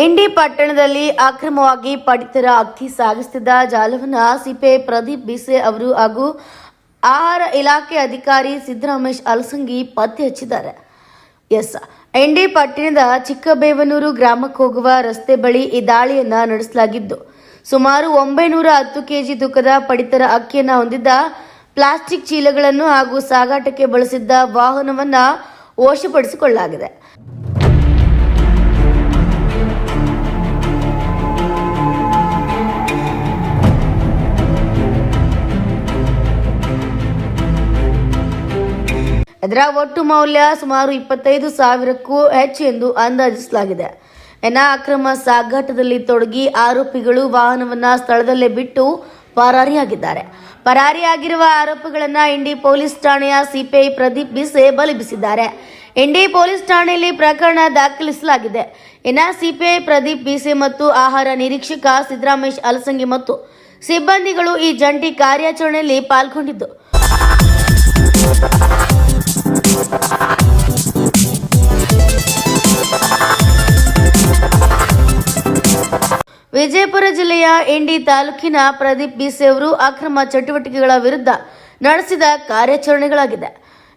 ಇಂಡಿ ಪಟ್ಟಣದಲ್ಲಿ ಅಕ್ರಮವಾಗಿ ಪಡಿತರ ಅಕ್ಕಿ ಸಾಗಿಸುತ್ತಿದ್ದ ಜಾಲವನ್ನ ಸಿಪೆ ಪ್ರದೀಪ್ ಬಿಸೆ ಅವರು ಹಾಗೂ ಆಹಾರ ಇಲಾಖೆ ಅಧಿಕಾರಿ ಸಿದ್ದರಾಮೇಶ್ ಅಲಸಂಗಿ ಪತ್ತೆ ಹಚ್ಚಿದ್ದಾರೆ. ಎಸ್. ಎಂಡಿ ಪಟ್ಟಣದ ಚಿಕ್ಕಬೇವನೂರು ಗ್ರಾಮಕ್ಕೆ ಹೋಗುವ ರಸ್ತೆ ಬಳಿ ಈ ದಾಳಿಯನ್ನ ನಡೆಸಲಾಗಿದ್ದು, ಸುಮಾರು ಒಂಬೈನೂರ ಹತ್ತು ಕೆಜಿ ತೂಕದ ಪಡಿತರ ಅಕ್ಕಿಯನ್ನು ಹೊಂದಿದ್ದ ಪ್ಲಾಸ್ಟಿಕ್ ಚೀಲಗಳನ್ನು ಹಾಗೂ ಸಾಗಾಟಕ್ಕೆ ಬಳಸಿದ್ದ ವಾಹನವನ್ನ ವಶಪಡಿಸಿಕೊಳ್ಳಲಾಗಿದೆ. ಇದರ ಒಟ್ಟು ಮೌಲ್ಯ ಸುಮಾರು ಇಪ್ಪತ್ತೈದು ಸಾವಿರಕ್ಕೂ ಹೆಚ್ಚು ಎಂದು ಅಂದಾಜಿಸಲಾಗಿದೆ. ಎನ ಅಕ್ರಮ ಸಾಗಾಟದಲ್ಲಿ ತೊಡಗಿ ಆರೋಪಿಗಳು ವಾಹನವನ್ನ ಸ್ಥಳದಲ್ಲೇ ಬಿಟ್ಟು ಪರಾರಿಯಾಗಿದ್ದಾರೆ. ಪರಾರಿಯಾಗಿರುವ ಆರೋಪಿಗಳನ್ನ ಇಂಡಿ ಪೊಲೀಸ್ ಠಾಣೆಯ ಸಿಪಿಐ ಪ್ರದೀಪ್ ಬಿಸೆ ಬಲಿಬಿಸಿದ್ದಾರೆ. ಇಂಡಿ ಪೊಲೀಸ್ ಠಾಣೆಯಲ್ಲಿ ಪ್ರಕರಣ ದಾಖಲಿಸಲಾಗಿದೆ. ಇನ್ನ ಸಿಪಿಐ ಪ್ರದೀಪ್ ಬಿಸೆ ಮತ್ತು ಆಹಾರ ನಿರೀಕ್ಷಕ ಸಿದ್ದರಾಮೇಶ್ ಅಲಸಂಗಿ ಮತ್ತು ಸಿಬ್ಬಂದಿಗಳು ಈ ಜಂಟಿ ಕಾರ್ಯಾಚರಣೆಯಲ್ಲಿ ಪಾಲ್ಗೊಂಡಿದ್ದು. ವಿಜಯಪುರ ಜಿಲ್ಲೆಯ ಇಂಡಿ ತಾಲೂಕಿನ ಪ್ರದೀಪ್ ಬಿಸಿ ಅವರು ಅಕ್ರಮ ಚಟುವಟಿಕೆಗಳ ವಿರುದ್ಧ ನಡೆಸಿದ ಕಾರ್ಯಾಚರಣೆಗಳಾಗಿದೆ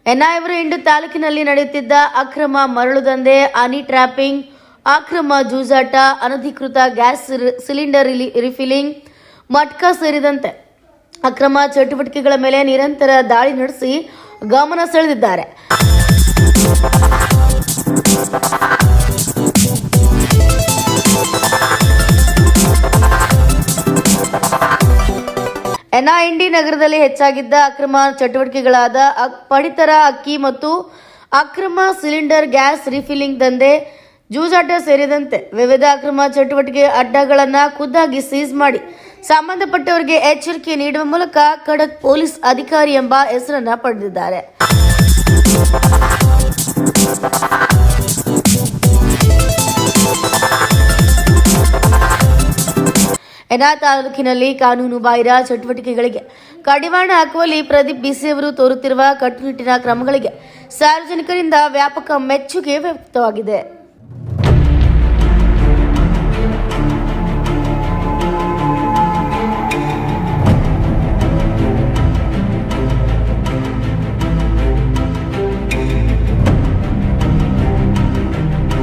ಎನ್ಐ ಅವರು ಇಂಡಿ ತಾಲೂಕಿನಲ್ಲಿ ನಡೆಯುತ್ತಿದ್ದ ಅಕ್ರಮ ಮರಳು ದಂಧೆ, ಹನಿ ಟ್ರ್ಯಾಪಿಂಗ್, ಅಕ್ರಮ ಜೂಜಾಟ, ಅನಧಿಕೃತ ಗ್ಯಾಸ್ ಸಿಲಿಂಡರ್ ರಿಫಿಲಿಂಗ್, ಮಟ್ಕಾ ಸೇರಿದಂತೆ ಅಕ್ರಮ ಚಟುವಟಿಕೆಗಳ ಮೇಲೆ ನಿರಂತರ ದಾಳಿ ನಡೆಸಿ ಗಮನ ಸೆಳೆದಿದ್ದಾರೆ ಎನ್ಐಂಡಿ ನಗರದಲ್ಲಿ ಹೆಚ್ಚಾಗಿದ್ದ ಅಕ್ರಮ ಚಟುವಟಿಕೆಗಳಾದ ಪಡಿತರ ಅಕ್ಕಿ ಮತ್ತು ಅಕ್ರಮ ಸಿಲಿಂಡರ್ ಗ್ಯಾಸ್ ರಿಫಿಲಿಂಗ್ ದಂಧೆ, ಜೂಜಾಟ ಸೇರಿದಂತೆ ವಿವಿಧ ಅಕ್ರಮ ಚಟುವಟಿಕೆ ಅಡ್ಡಗಳನ್ನು ಖುದ್ದಾಗಿ ಸೀಸ್ ಮಾಡಿ ಸಂಬಂಧಪಟ್ಟವರಿಗೆ ಎಚ್ಚರಿಕೆ ನೀಡುವ ಮೂಲಕ ಖಡಕ್ ಪೊಲೀಸ್ ಅಧಿಕಾರಿ ಎಂಬ ಹೆಸರನ್ನ ಪಡೆದಿದ್ದಾರೆ. ಎನಾ ತಾಲೂಕಿನಲ್ಲಿ ಕಾನೂನು ಬಾಹಿರ ಚಟುವಟಿಕೆಗಳಿಗೆ ಕಡಿವಾಣ ಹಾಕುವಲ್ಲಿ ಪ್ರದೀಪ್ ಬಿಸಿ ಅವರು ತೋರುತ್ತಿರುವ ಕಟ್ಟುನಿಟ್ಟಿನ ಕ್ರಮಗಳಿಗೆ ಸಾರ್ವಜನಿಕರಿಂದ ವ್ಯಾಪಕ ಮೆಚ್ಚುಗೆ ವ್ಯಕ್ತವಾಗಿದೆ.